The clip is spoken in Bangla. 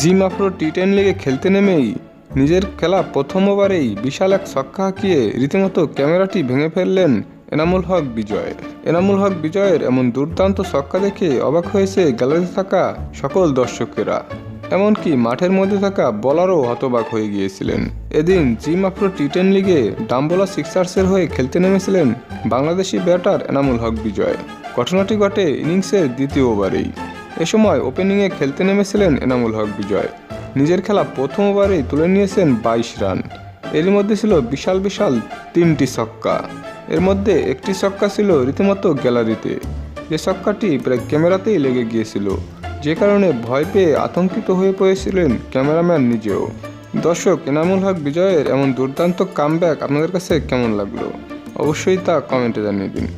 জিম আফ্রো টি টেন লিগে খেলতে নেমেই নিজের খেলা প্রথম ওভারেই বিশাল এক ছক্কা হাঁকিয়ে রীতিমতো ক্যামেরাটি ভেঙে ফেললেন এনামুল হক বিজয় এনামুল হক বিজয়ের এমন দুর্দান্ত ছক্কা দেখে অবাক হয়েছে গ্যালারিতে থাকা সকল দর্শকেরা। এমনকি মাঠের মধ্যে থাকা বলারও হতবাক হয়ে গিয়েছিলেন। এদিন জিম আফ্রো টি টেন লিগে ডাম্বোলা সিক্সার্সের হয়ে খেলতে নেমেছিলেন বাংলাদেশি ব্যাটার এনামুল হক বিজয়। ঘটনাটি ঘটে ইনিংসের দ্বিতীয় ওভারেই। এ সময় ওপেনিংয়ে খেলতে নেমেছিলেন এনামুল হক বিজয়। নিজের খেলা প্রথম ওভারেই তুলে নিয়েছেন বাইশ রান। এর মধ্যে ছিল বিশাল বিশাল তিনটি ছক্কা। এর মধ্যে একটি ছক্কা ছিল রীতিমতো গ্যালারিতে। যে ছক্কাটি প্রায় ক্যামেরাতেই লেগে গিয়েছিল। যে কারণে ভয় পেয়ে আতঙ্কিত হয়ে পড়েছিলেন ক্যামেরাম্যান নিজেও। দর্শক, এনামুল হক বিজয়ের এমন দুর্দান্ত কামব্যাক আপনাদের কাছে কেমন লাগল? অবশ্যই তা কমেন্টে জানিয়ে দিন।